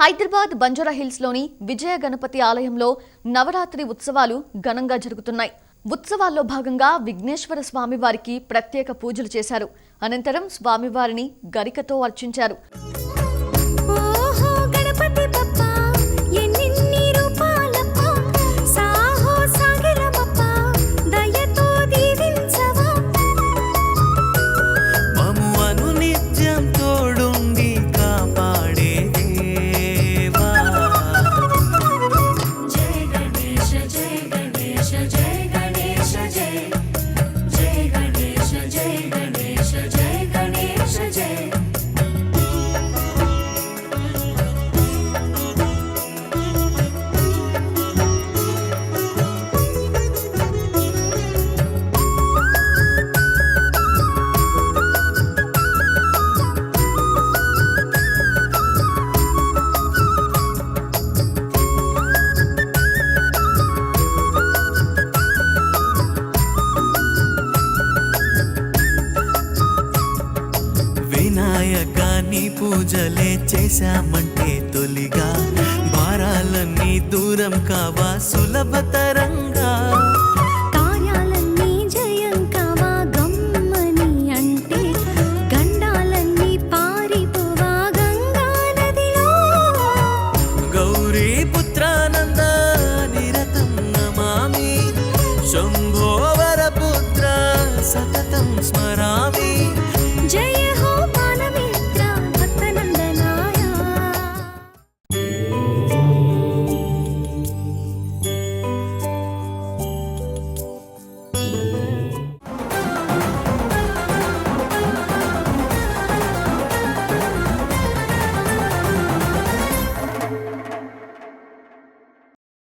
హైదరాబాద్ బంజారా హిల్స్లోని విజయ గణపతి ఆలయంలో నవరాత్రి ఉత్సవాలు ఘనంగా జరుగుతున్నాయి. ఉత్సవాల్లో భాగంగా విఘ్నేశ్వర స్వామివారికి ప్రత్యేక పూజలు చేశారు. అనంతరం స్వామివారిని గరికతో అర్చించారు. వినాయకాన్ని పూజలే చేశామంటే తొలిగా. భారాలన్నీ దూరం కావా సులభతరంగా కార్యాలన్నీ జయం కావా గమ్మని అంటే గండాలన్నీ పారిపోవా గంగా నదిలో గౌరీ పుత్రానంద నిరతం నమామి శంభో వరపుత్ర సతతం స్మరామి.